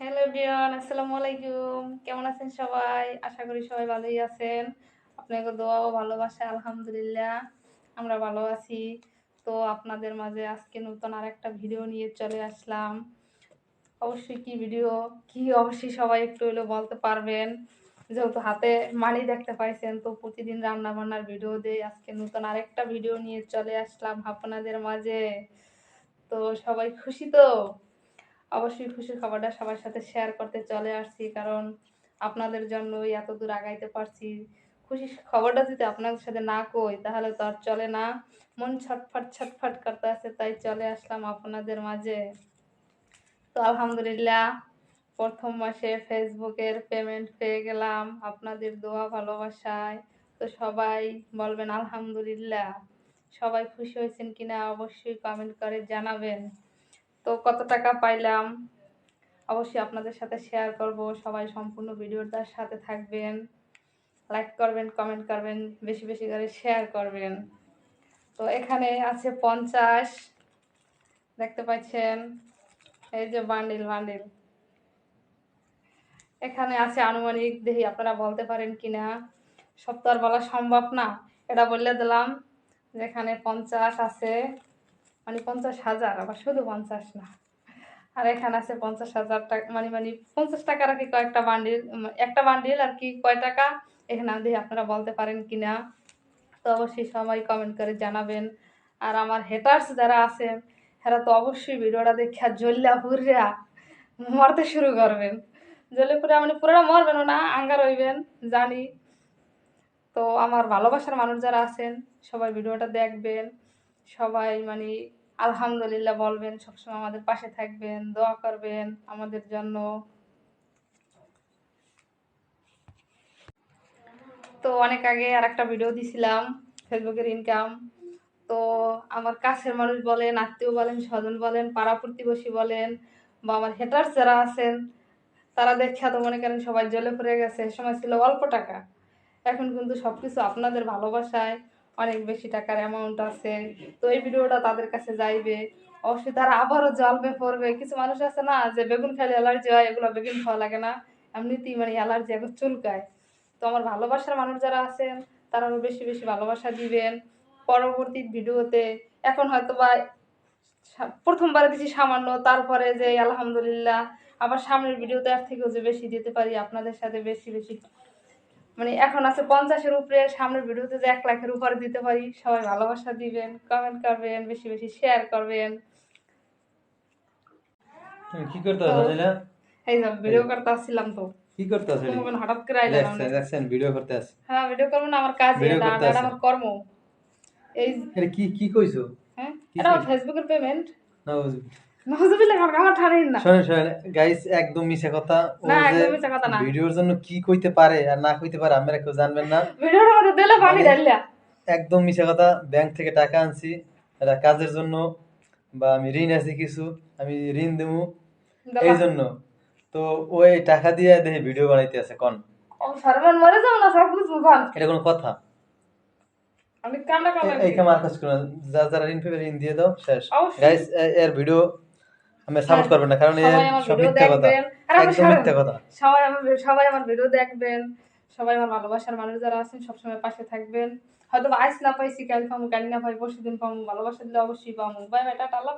Hello বিয়ন আসসালামু আলাইকুম। কেমন আছেন সবাই? আশা করি সবাই ভালোই আছেন। আপনাকে দোয়াও ভালোবাসা, আলহামদুলিল্লাহ, আমরা ভালো আছি। তো আপনাদের মাঝে আজকে নতুন আর একটা ভিডিও নিয়ে চলে আসলাম। অবশ্যই কি ভিডিও? কি অবশ্যই সবাই একটু হলেও বলতে পারবেন। যেহেতু হাতে মানি দেখতে পাইছেন, তো প্রতিদিন রান্না বান্নার ভিডিও দেই আজকে নতুন আরেকটা ভিডিও নিয়ে চলে আসলাম আপনাদের মাঝে। তো সবাই খুশি তো? অবশ্যই খুশির খবরটা সবার সাথে শেয়ার করতে চলে আসছি, কারণ আপনাদের জন্যই এত দূর আগাইতে পারছি। খুশির খবরটা যদি আপনাদের সাথে না কই, তাহলে তো আর চলে না। মন ছটফট ছটফট করতে আছে, তাই চলে আসলাম আপনাদের মাঝে। তো আলহামদুলিল্লাহ, প্রথম মাসে ফেসবুকের পেমেন্ট পেয়ে গেলাম আপনাদের দোয়া ভালোবাসায়। তো সবাই বলবেন আলহামদুলিল্লাহ। সবাই খুশি হয়েছেন কিনা অবশ্যই কমেন্ট করে জানাবেন। তো কত টাকা পাইলাম? অবশ্যই আপনাদের সাথে শেয়ার করব। সবাই সম্পূর্ণ ভিডিওটার সাথে থাকবেন। লাইক করবেন কমেন্ট করবেন, বেশি বেশি করে শেয়ার করবেন। তো এখানে আছে পঞ্চাশ। দেখতে পাচ্ছেন? এই যে বান্ডিল বান্ডিল এখানে আছে আনুমানিক, দেখি আপনারা বলতে পারেন কিনা। সব তো আর বলা সম্ভব না। এটা বললে দিলাম। যেখানে পঞ্চাশ আছে মানে পঞ্চাশ হাজার, আবার শুধু পঞ্চাশ না। আর এখানে আছে পঞ্চাশ হাজার টাকা মানে মানে পঞ্চাশ টাকার আর কি কয়েকটা বান্ডিল একটা বান্ডিল আর কি কয় টাকা, এখানে দিয়ে আপনারা বলতে পারেন কি না তো অবশ্যই সবাই কমেন্ট করে জানাবেন। আর আমার হেটার্স যারা আছেন এরা তো অবশ্যই ভিডিওটা দেখে জ্বললা পুরিয়া মরতে শুরু করবেন। জ্বলে পুরা মানে পুরোটা মরবেন না, আঙ্গার হইবেন, জানি। তো আমার ভালোবাসার মানুষ যারা আছেন, সবাই ভিডিওটা দেখবেন। সবাই মানে আলহামদুলিল্লাহ বলবেন, সবসময় আমাদের পাশে থাকবেন, দোয়া করবেন আমাদের জন্য। তো অনেক আগে আর একটা ভিডিও দিছিলাম, ফেসবুকের ইনকাম তো আমার কাছের মানুষ বলেন, আত্মীয় বলেন, স্বজন বলেন, পাড়া প্রতিবেশী বলেন, বা আমার হেটার্স যারা আছেন, তারা দেখা তো মনে করেন সবাই জলে পড়ে গেছে। সময় ছিল অল্প টাকা। এখন কিন্তু সব কিছু আপনাদের ভালোবাসায়। অনেক বেশি টাকার অ্যামাউন্ট আছে। তো এই ভিডিওটা তাদের কাছে যাইবে। অবশ্যই তারা আবারও জলবে পড়বে। কিছু মানুষ আছে না যে বেগুন খেলে অ্যালার্জি হয়, এগুলো বেগুন খাওয়া লাগে না। এমনিতেই মানে অ্যালার্জি এখন চুলকায়। তো আমার ভালোবাসার মানুষ যারা আছেন, তারা আরও বেশি বেশি ভালোবাসা দিবেন। পরবর্তী ভিডিওতে এখন হয়তো বা প্রথমবারে দিছি সামান্য, তারপরে যে আলহামদুলিল্লাহ, আবার সামনের ভিডিওতে আর থেকেও যে বেশি দিতে পারি আপনাদের সাথে বেশি বেশি মানে এখন আছে পঞ্চাশের উপরে সামনের ভিডিওতে যে এক লাখের উপরে দিতে পারি সবাই ভালোবাসা দিবেন কমেন্ট করবেন বেশি বেশি শেয়ার করবেন। কি করতে এই যে ভিডিও করতে আসছিলাম তো। কি করতে আছো তুমি হঠাৎ করে আইলে না দেখছেন ভিডিও করতে আছি। হ্যাঁ ভিডিও করব না আমার কাজ এটা আমার কর্ম। এই কি কি কইছো? হ্যাঁ এটা? ফেসবুকের পেমেন্ট না গাইস একদম মিছা কথা। ও না, যে একদম মিছা কথা না। ভিডিওর জন্য কি কইতে পারে আর না কইতে পারে আমরা কেউ জানবেন না। ভিডিওর মধ্যে দিলে পানি মানে- একদম মিছা কথা ব্যাংক থেকে টাকা আনছি এটা কাজের জন্য বা আমি ঋণ আছি কিছু আমি ঋণ দেবো এই জন্য। তো ওই টাকা দিয়ে দেখে ভিডিও বানাইতে আছে কোন। ও মরে যাও না সব কিছু মুখান এটা কোনো কথা? আমি কান্না কান্না এই কামার কাজ করো না। যারা যারা ঋণ পেবে ঋণ দিয়ে দাও শেষ। গাইস এর ভিডিও আমি সাপোর্ট করবেন না কারণ এর সবাই আমার সব মিথ্যা কথা একদম মিথ্যা কথা। সবাই আমার সবাই আমার ভিডিও দেখবেন। সবাই আমার ভালোবাসার মানুষ যারা আছেন সবসময় পাশে থাকবেন। হয়তো আইস না পাইছি কাল পাবো কাল না পাই পরশু দিন পাবো ভালোবাসা দিলে অবশ্যই পাবো বাই বাই টাটা আল্লাহ।